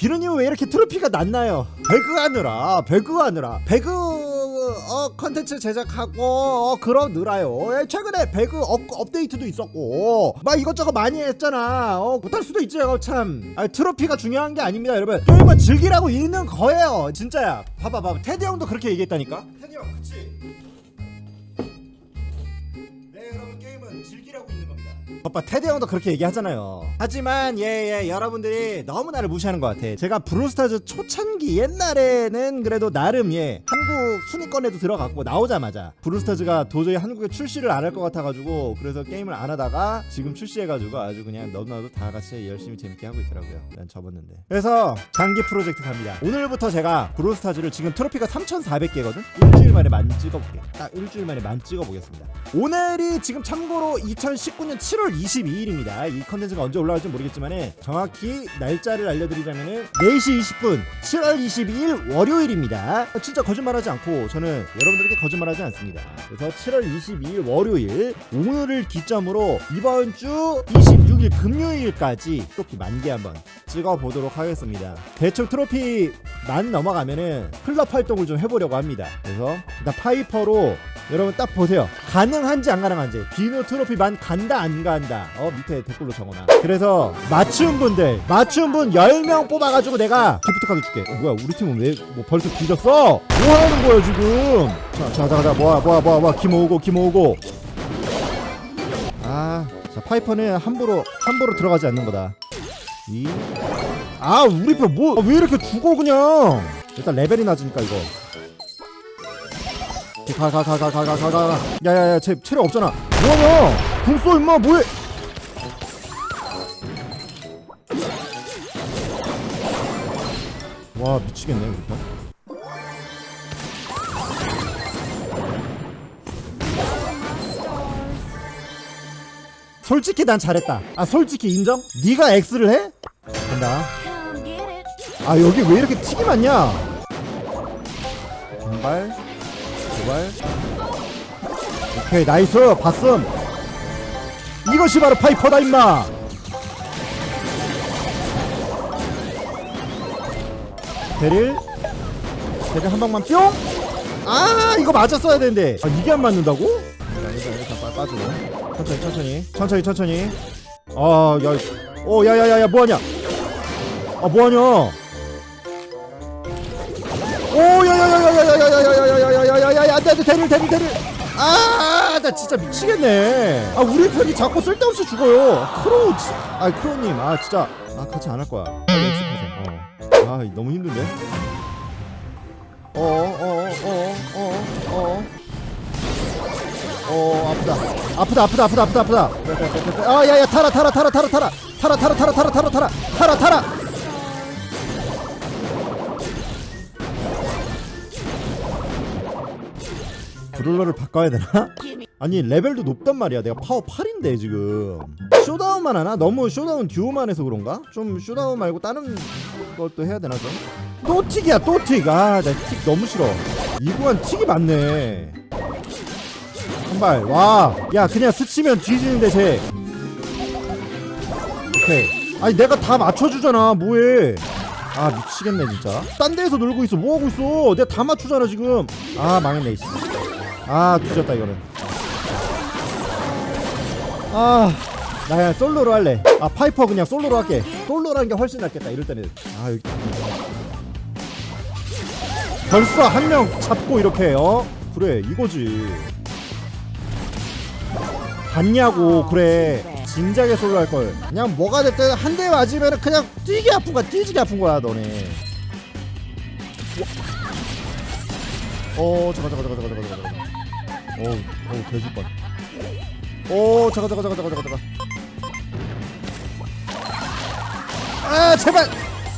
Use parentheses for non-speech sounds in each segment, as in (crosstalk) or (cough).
비루님은 왜 이렇게 트로피가 낮나요? 배그 하느라 배그 하느라. 배그 어 컨텐츠 제작하고 어, 그러 느라요. 예, 최근에 배그 업, 업데이트도 있었고. 막 이것저것 많이 했잖아. 어 못할 수도 있죠 참. 아니, 트로피가 중요한 게 아닙니다 여러분. 게임은 즐기라고 있는 거예요 진짜야. 봐봐 봐봐. 테디 형도 그렇게 얘기했다니까. 테디 형 오빠 테디 형도 그렇게 얘기하잖아요. 하지만 예예 여러분들이 너무 나를 무시하는 것 같아. 제가 브루스타즈 초창기 옛날에는 그래도 나름 예 한국 순위권에도 들어갔고 나오자마자 브루스타즈가 도저히 한국에 출시를 안 할 것 같아가지고 그래서 게임을 안 하다가 지금 출시해가지고 아주 그냥 너도나도 다 같이 열심히 재밌게 하고 있더라고요. 난 접었는데. 그래서 장기 프로젝트 갑니다. 오늘부터 제가 브루스타즈를 지금 트로피가 3,400개거든? 일주일 만에 만 찍어볼게. 딱 일주일 만에 만 찍어보겠습니다. 오늘이 지금 참고로 2019년 7월 22일입니다. 이 컨텐츠가 언제 올라갈지 모르겠지만 정확히 날짜를 알려드리자면은 4시 20분 7월 22일 월요일입니다. 진짜 거짓말하지 않고 저는 여러분들에게 거짓말하지 않습니다. 그래서 7월 22일 월요일 오늘을 기점으로 이번 주 26일 금요일까지 트로피 만개 한번 찍어보도록 하겠습니다. 대충 트로피 만 넘어가면은 클럽 활동을 좀 해보려고 합니다. 그래서 일단 파이퍼로 여러분 딱 보세요. 가능한지 안 가능한지. 비누 트로피만 간다 안 간다. 어 밑에 댓글로 적어놔. 그래서 맞춘 분들 맞춘 분 10명 뽑아가지고 내가 기프트 카드 줄게. 어, 뭐야 우리 팀은 왜 뭐 벌써 뒤졌어? 뭐 하는 거야 지금? 자, 자, 자, 자, 모아, 모아, 모아, 모아, 기 모으고, 기 모으고. 아, 자 파이퍼는 함부로 함부로 들어가지 않는 거다. 이. 아 우리 편뭐왜 이렇게 죽어 그냥? 일단 레벨이 낮으니까 이거. 가 가 가 가 가 가 가가 야야야 쟤 체력 없잖아. 뭐하냐? 궁써 임마 뭐해? 와 미치겠네 우리 편 솔직히 난 잘했다. 아 솔직히 인정? 네가 X를 해? 간다. 아 여기 왜 이렇게 튀기 많냐? 한발 두발. 오케이 나이스. 봤음 이것이 바로 파이퍼다 임마. 대릴. 대릴 한 방만 뿅 아 이거 맞았어야 되는데. 아 이게 안 맞는다고? 일단 일단 일단 빠, 빠지고. 천천히 천천히. 천천히 천천히. 아야오 야야야야 뭐하냐? 아 뭐하냐 안돼 대릴 대릴 대릴 아나 진짜 미치겠네 아 우리 편이 자꾸 쓸데없이 죽어요 크로우 지- 아 크로우님 아 진짜 아 같이 안 할 거야 빨리 어아 너무 힘든데 어어어어어어어 어 아프다 아프다 아프다 아프다 아프다 아프다 아 야야 타라 타라 타라 타라 타라 타라 타라 타라 타라 타라 타라 타라 타라 브룰러를 바꿔야 되나? 아니 레벨도 높단 말이야. 내가 파워 8인데 지금. 쇼다운만 하나? 너무 쇼다운 듀오만 해서 그런가? 좀 쇼다운 말고 다른 것도 해야 되나 좀? 또 틱이야 또 틱 아나 틱 너무 싫어. 이구한 틱이 많네. 한발. 와야 그냥 스치면 뒤지는데 쟤. 오케이. 아니 내가 다 맞춰주잖아. 뭐해? 아 미치겠네 진짜. 딴 데에서 놀고 있어. 뭐하고 있어? 내가 다 맞추잖아 지금. 아 망했네 이씨 아 뒤졌다 이거는. 아나 그냥 솔로로 할래. 아 파이퍼 그냥 솔로로 할게. 솔로라는 게 훨씬 낫겠다 이럴 때는. 아 여기. 벌써 한 명 잡고 이렇게 어? 그래 이거지. 봤냐고 그래. 진작에 솔로 할걸. 그냥 뭐가 됐든 한 대 맞으면 그냥 뛰게 아픈 거야 뛰지게 아픈 거야 너네. 어 잠깐 잠깐 잠깐 잠깐 잠깐 잠깐 어우 어우 뻔. 오 잠깐 잠깐 잠깐 잠깐 잠깐. 아 제발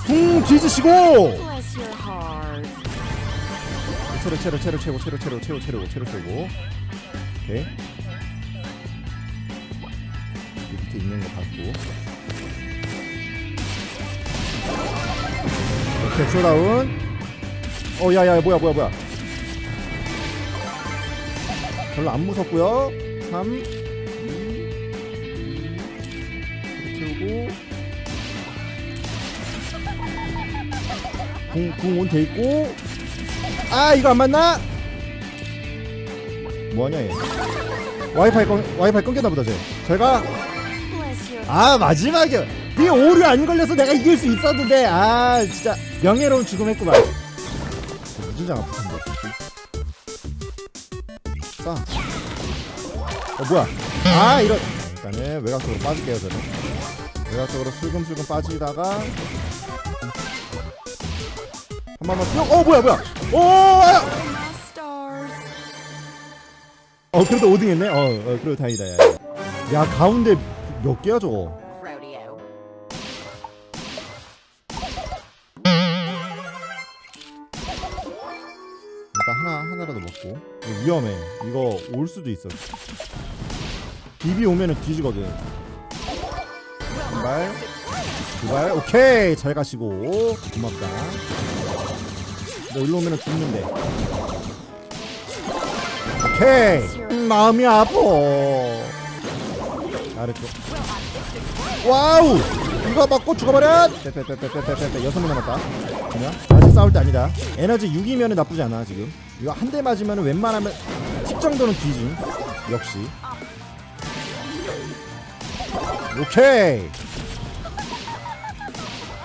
붕 뒤지시고. Bless your heart. 체력 체력 체력 최고 체력 체력 최고 체력 체력 최고. 오케이. 여기 밑에 있는 거 봤고. 오케이 쇼다운. 어 야야 뭐야 뭐야 뭐야. 별로 안 무섭고요. 3 2 태우고. 궁궁온 돼 있고. 아 이거 안 맞나? 뭐하냐 얘. 와이파이 끊 와이파이 끊겼나 보다 쟤. 제가? 아 마지막에 네 오류 안 걸려서 내가 이길 수 있었는데. 아 진짜 명예로운 죽음했구만. 무진장 아프 싸. 어 뭐야 아 이런 일단은 외곽쪽으로 빠질게요 저는 외곽쪽으로 슬금슬금 빠지다가 한 번만 뿅어 뭐야 뭐야 오 아! 어 그래도 5등 했네 어, 어 그래도 다행이다 야. 야 가운데 몇 개야 저거 하나 하나라도 먹고. 위험해. 이거 올 수도 있어. 비비 오면은 뒤지거든. 한발 두발. 오케이! 잘 가시고. 고맙다. 너 일로 오면은 죽는데. 오케이! 음, 마음이 아파. 잘했죠 와우! 이거 맞고 죽어버려! 빼빼빼빼빼빼빼. 여섯 명 남았다. 그냥. 아직 싸울 때 아니다. 에너지 6이면 나쁘지 않아 지금 이거 한 대 맞으면 웬만하면 10 정도는 뒤지 역시. 오케이.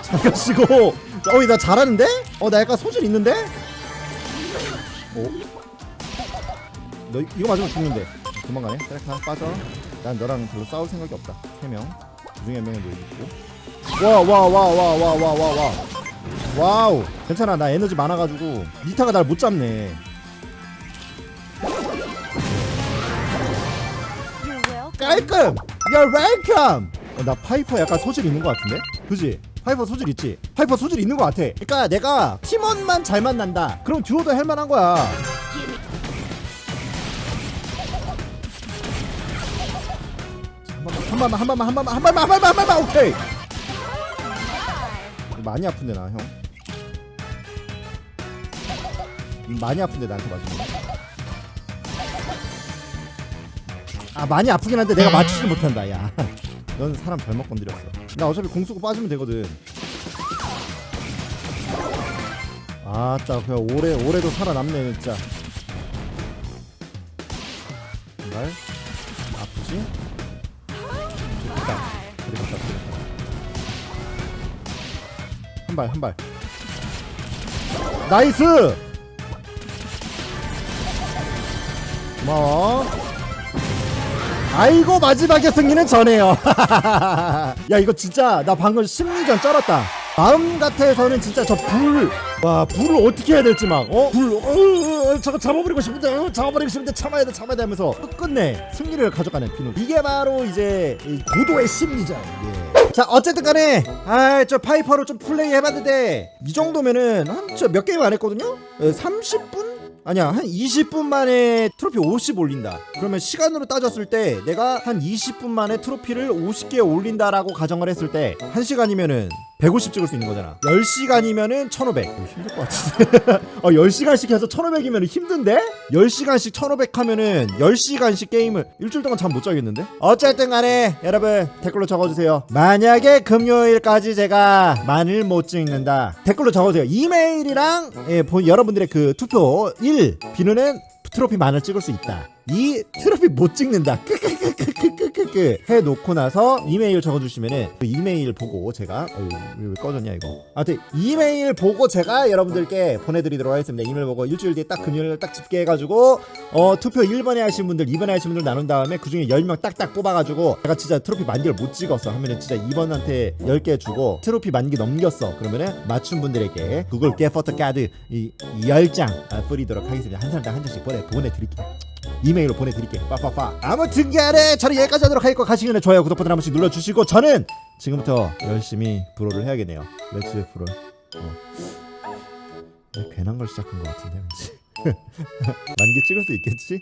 잠깐 쉬고. 어이 나 잘하는데? 어 나 약간 소질 있는데? 어? 너 이- 이거 맞으면 죽는데. 도망가네. 셀카 빠져. 난 너랑 별로 싸울 생각이 없다. 3명. 그중에 한 명은 너 있고. 와 와 와 와 와 와 와와 와우 괜찮아 나 에너지 많아가지고 니타가 날 못 잡네. 깔끔 You're welcome 어, 나 파이퍼 약간 소질 있는 것 같은데? 그지? 파이퍼 소질 있지? 파이퍼 소질 있는 것 같아 그러니까 내가 팀원만 잘 만난다 그럼 듀오도 할만한 거야 한 번만 한 번만 한 번만 한 번만 한 번만 오케이 많이 아픈데 나 형. 많이 아픈데 나한테 맞으면. 아 많이 아프긴 한데 내가 맞추지 못한다 야. (laughs) 넌 사람 잘못 건드렸어. 나 어차피 공수고 빠지면 되거든. 아따 그냥 오래 오래도 살아남네 진짜. 정말 아프지? 좋다. 그래 좋다 그래. 한 발, 한 발. 나이스! 고마워. 아이고, 마지막에 승리는 전해요. (laughs) 야, 이거 진짜, 나 방금 심리전 쩔었다. 마음 같아서는 진짜 저 불, 와, 불을 어떻게 해야 될지 막, 어? 불, 어, 어, 저거 잡아버리고 싶은데, 어, 잡아버리고 싶은데 참아야 돼, 참아야 돼 하면서 끝끝내 승리를 가져가는 피노. 이게 바로 이제 이 고도의 심리전. 예. 자 어쨌든 간에 아저 파이퍼로 좀 플레이 해봤는데 이 정도면은 한저몇 게임 안 했거든요 30분? 아니야 한 20분 만에 트로피 50 올린다. 그러면 시간으로 따졌을 때 내가 한 20분 만에 트로피를 50개 올린다라고 가정을 했을 때 1시간이면은 150 찍을 수 있는 거잖아 10시간이면은 1500 이거 힘들 것 같은데 (laughs) 어 10시간씩 해서 1500이면 힘든데? 10시간씩 1500 하면은 10시간씩 게임을 일주일 동안 잠 못 자겠는데? 어쨌든 간에 여러분 댓글로 적어주세요 만약에 금요일까지 제가 만을 못 찍는다 댓글로 적어주세요 이메일이랑 예, 본- 여러분들의 그 투표 1 비누는 트로피 만을 찍을 수 있다. 이 트로피 못 찍는다. 끄끄끄끄끄끄끄 해놓고 나서 이메일 적어주시면은 그 이메일 보고 제가 어휴 왜, 왜 꺼졌냐 이거. 하여튼 이메일 보고 제가 여러분들께 보내드리도록 하겠습니다. 이메일 보고 일주일 뒤에 딱 금요일 딱 집계해가지고 어 투표 1번에 하신 분들 2번에 하신 분들 나눈 다음에 그 중에 10명 딱딱 뽑아가지고 내가 진짜 트로피 만기를 못 찍었어 하면은 진짜 2번한테 10개 주고 트로피 만기 넘겼어 그러면은 맞춘 분들에게 구글 게퍼터 카드 이 10장 아, 뿌리도록 하겠습니다. 한 사람당 한 장씩 보내 보내드릴게요. 이메일로 보내드릴게요. 빠빠빠. 아무튼 간에 저는 여기까지 하도록 하겠고 가시기 전에 좋아요 구독 버튼 한 번씩 눌러주시고 저는 지금부터 열심히 브로를 해야겠네요. 렉스 브로. 어. 왜 괜한 걸 시작한 것 같은데 왠지. (laughs) 만기 찍을 수 있겠지?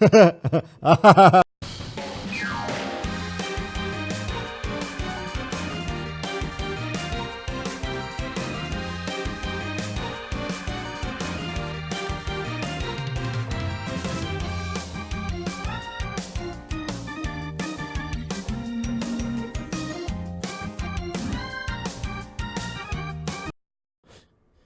(laughs)